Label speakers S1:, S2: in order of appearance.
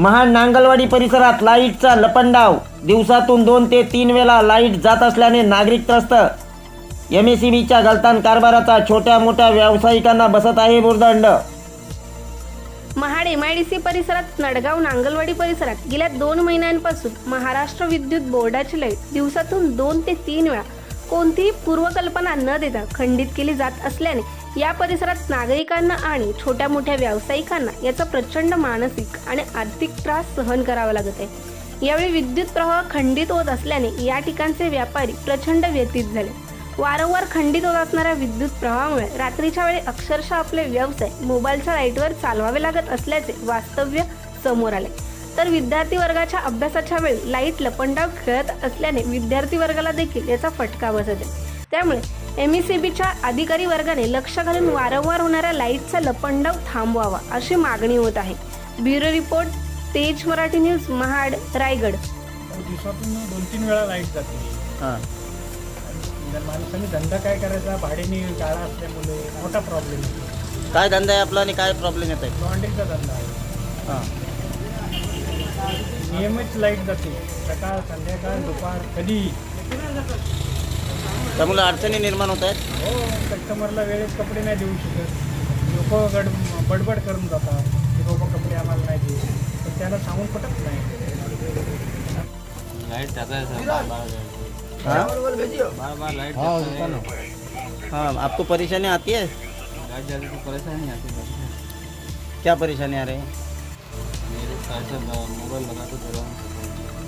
S1: महाड नांगलवाडी परिसरात लाईटचा लपंडाव. दिवसातून दोन ते तीन वेळा लाइट जात असल्याने नागरिक त्रस्त. एम एस सी बीच्या गलतान कारभाराचा छोट्या मोठ्या व्यावसायिकांना बसत आहे बुरदंड.
S2: महाड सी परिसरात नडगाव नांगलवाडी परिसरात गेल्या दोन महिन्यांपासून महाराष्ट्र विद्युत बोर्डाची लाइट दिवसातून दोन ते तीन वेळा कोणतीही पूर्वकल्पना न देता खंडित केली जात असल्याने या परिसरात नागरिकांना आणि छोट्या मोठ्या व्यावसायिकांना याचा प्रचंड मानसिक आणि आर्थिक त्रास सहन करावा लागत आहे. यावेळी विद्युत प्रवाह खंडित होत असल्याने या ठिकाणचे व्यापारी प्रचंड व्यतीत झाले. वारंवार खंडित होत असणाऱ्या विद्युत प्रवाहामुळे रात्रीच्या वेळी अक्षरशः आपले व्यवसाय मोबाईलच्या लाईटवर चालवावे लागत असल्याचे वास्तव्य समोर आले. तर विद्यार्थी वर्गाच्या अभ्यासाच्या वेळी लाइट लपंडाव खेळत असल्याने विद्यार्थी वर्गाला देखील याचा फटका बसत आहे. त्यामुळे एम च्या अधिकारी वर्गाने लक्ष घालून वारंवार होणाऱ्या लाईटचा लपंडाव थांबवावा अशी मागणी होत आहे. ब्युरो रिपोर्ट तेज मराठी न्यूज महाड रायगड.
S3: दिवसातून दोन तीन वेळा लाइट जाते.
S1: हां.
S3: आणि माणसाने धंदा काय करायचा भाड्याने गाळा असल्यामुळे मोठा प्रॉब्लेम
S1: काय धंदा आहे आपला आणि काय प्रॉब्लेम येत आहे
S3: लॉन्ड्रीचा धंदा आहे.
S1: हां.
S3: नियमित लाइट जाते. सकाळ संध्याकाळ दुपार कधी?
S1: त्यामुळे अडचणी निर्माण होत आहेत.
S3: हो कस्टमरला वेळेत कपडे नाही देऊ शकत. लोक गड बडबड करून जातात. की बाबा कपडे आम्हाला नाही देऊ. तर त्याला सांगून पटत नाही.
S4: लाइट जाता है सर. बार बार
S1: हाँ?
S4: बार बार लाइट जाता है
S1: हाँ आपको परेशानी आती है?
S4: परेशानी आती है
S1: क्या परेशानी आ रही है?
S4: साइड से मोबाइल लगा के दे रहा हूँ